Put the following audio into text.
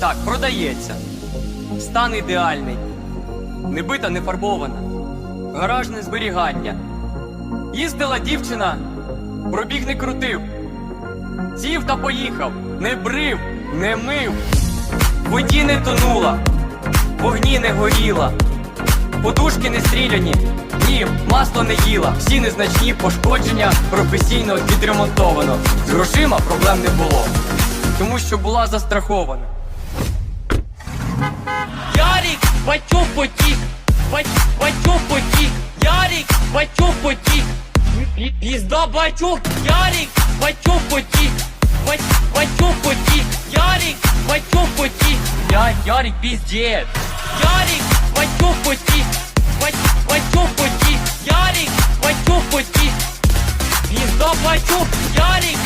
Так, продається. Стан ідеальний. Не бита, не фарбована. Гаражне зберігання. Їздила дівчина, пробіг не крутив. Сів та поїхав, не брив, не мив. Воді не тонула, вогні не горіла. Подушки не стріляні, ні, масло не їла. Всі незначні пошкодження професійно відремонтовано. З грошима проблем не було, тому що була застрахована. Ярик, бачу потік, бач, бачу потік, Ярик, бачу потік, Пі- пізда бачу, Ярик, бачу потік, бач, бачу потік, Ярик, бачу потік, Я, Ярик, піздєт. Ярик, бачу потік, бач, бачу потік, Ярик, бачу потік, пізда бачу, Ярик,